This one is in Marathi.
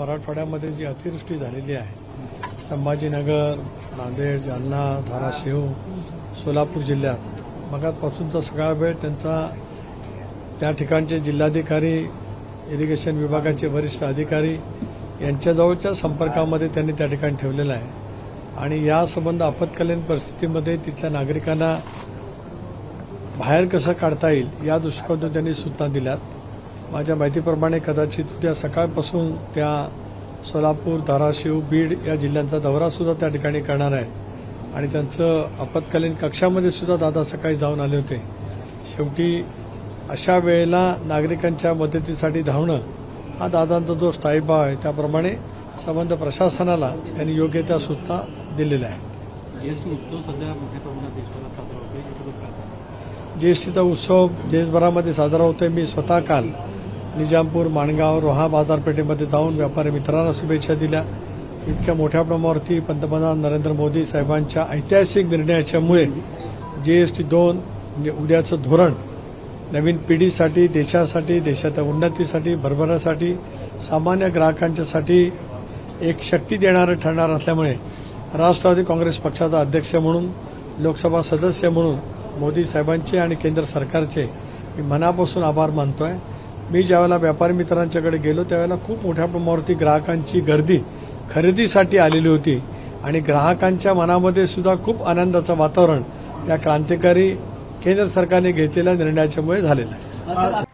मराठवाड्यामध्ये जी अतिवृष्टी झालेली आहे संभाजीनगर नांदेड जालना धाराशिव सोलापूर जिल्ह्यात मगातपासूनचा सगळा वेळ त्यांचा त्या ठिकाणचे जिल्हाधिकारी इरिगेशन विभागाचे वरिष्ठ अधिकारी यांच्याजवळच्या संपर्कामध्ये त्यांनी त्या ठिकाणी ठेवलेला आहे. आणि या संबंध आपत्कालीन परिस्थितीमध्ये तिथल्या नागरिकांना बाहेर कसं काढता येईल या दृष्टिकोनातून त्यांनी सूचना दिल्यात. माझ्या माहितीप्रमाणे कदाचित उद्या सकाळपासून त्या सोलापूर धाराशिव बीड या जिल्ह्यांचा दौरा सुद्धा त्या ठिकाणी करणार आहेत. आणि त्यांचं आपत्कालीन कक्षामध्ये सुद्धा दादा सकाळी जाऊन आले होते. शेवटी अशा वेळेला नागरिकांच्या मदतीसाठी धावणं हा दादांचा जो स्थायीभाव आहे त्याप्रमाणे संबंध प्रशासनाला त्यांनी योग्य त्या सूचना दिलेल्या आहेत जीएसटी उत्सव सध्या मोठ्या प्रमाणात देशभरात साजरा होतोय. याच्याबद्दल काय सांगाल? जीएसटीचा उत्सव देशभरामध्ये साजरा होतोय. मी स्वतः काल निजामपूर माणगाव रोहा बाजारपेठेमध्ये जाऊन व्यापारी मित्रांना शुभेच्छा दिल्या. इतक्या मोठ्या प्रमाणावरती पंतप्रधान नरेंद्र मोदी साहेबांच्या ऐतिहासिक निर्णयाच्यामुळे जीएसटी दोन म्हणजे उद्याचं धोरण नवीन पिढीसाठी देशासाठी देशाच्या उन्नतीसाठी भरभरासाठी सामान्य ग्राहकांच्यासाठी एक शक्ती देणारं ठरणार असल्यामुळे राष्ट्रवादी काँग्रेस पक्षाचा अध्यक्ष म्हणून लोकसभा सदस्य म्हणून मोदी साहेबांचे आणि केंद्र सरकारचे मी मनापासून आभार मानतो आहे मी ज्यावेळेला व्यापारी मित्रांच्याकडे गेलो त्यावेळेला खूप मोठ्या प्रमाणावरती ग्राहकांची गर्दी खरेदीसाठी आलेली होती. आणि ग्राहकांच्या मनामध्ये सुद्धा खूप आनंदाचं वातावरण या क्रांतिकारी केंद्र सरकारने घेतलेल्या निर्णयाच्यामुळे झालेलं आहे.